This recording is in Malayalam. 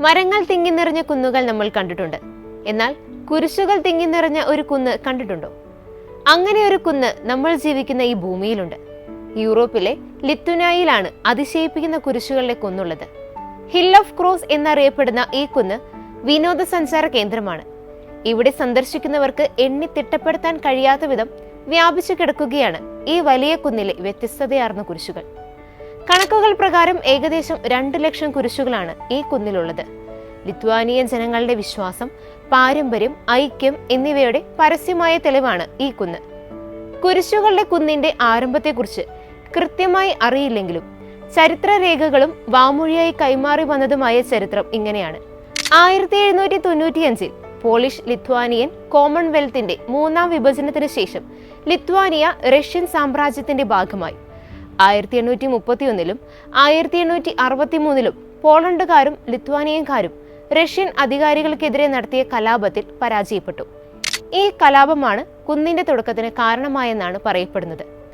മരങ്ങൾ തിങ്ങി നിറഞ്ഞ കുന്നുകൾ നമ്മൾ കണ്ടിട്ടുണ്ട്. എന്നാൽ കുരിശുകൾ തിങ്ങി നിറഞ്ഞ ഒരു കുന്ന് കണ്ടിട്ടുണ്ടോ? അങ്ങനെ ഒരു കുന്ന് നമ്മൾ ജീവിക്കുന്ന ഈ ഭൂമിയിലുണ്ട്. യൂറോപ്പിലെ ലിത്തുനായിലാണ് അതിശയിപ്പിക്കുന്ന കുരിശുകളുടെ കുന്നുള്ളത്. ഹിൽ ഓഫ് ക്രോസ് എന്നറിയപ്പെടുന്ന ഈ കുന്ന് വിനോദസഞ്ചാര കേന്ദ്രമാണ്. ഇവിടെ സന്ദർശിക്കുന്നവർക്ക് എണ്ണി തിട്ടപ്പെടുത്താൻ കഴിയാത്ത വിധം വ്യാപിച്ചു കിടക്കുകയാണ് ഈ വലിയ കുന്നിലെ വ്യത്യസ്തതയാർന്ന കുരിശുകൾ. കണക്കുകൾ പ്രകാരം ഏകദേശം രണ്ടു ലക്ഷം കുരിശുകളാണ് ഈ കുന്നിലുള്ളത്. ലിത്വാനിയൻ ജനങ്ങളുടെ വിശ്വാസം പാരമ്പര്യം ഐക്യം എന്നിവയുടെ പരസ്യമായ തെളിവാണ് ഈ കുന്ന്. കുരിശുകളുടെ കുന്നിന്റെ ആരംഭത്തെക്കുറിച്ച് കൃത്യമായി അറിയില്ലെങ്കിലും ചരിത്രരേഖകളും വാമൊഴിയായി കൈമാറി വന്നതുമായ ചരിത്രം ഇങ്ങനെയാണ്. ആയിരത്തി എഴുന്നൂറ്റി തൊണ്ണൂറ്റിയഞ്ചിൽ പോളിഷ് ലിത്വാനിയൻ കോമൺവെൽത്തിന്റെ മൂന്നാം വിഭജനത്തിന് ശേഷം ലിത്വാനിയ റഷ്യൻ സാമ്രാജ്യത്തിന്റെ ഭാഗമായി ആയിരത്തി എണ്ണൂറ്റി മുപ്പത്തിയൊന്നിലും ആയിരത്തി എണ്ണൂറ്റി അറുപത്തി മൂന്നിലും പോളണ്ടുകാരും ലിത്വാനിയൻകാരും റഷ്യൻ അധികാരികൾക്കെതിരെ നടത്തിയ കലാപത്തിൽ പരാജയപ്പെട്ടു. ഈ കലാപമാണ് കുന്നിന്റെ തുടക്കത്തിന് കാരണമായെന്നാണ് പറയപ്പെടുന്നത്.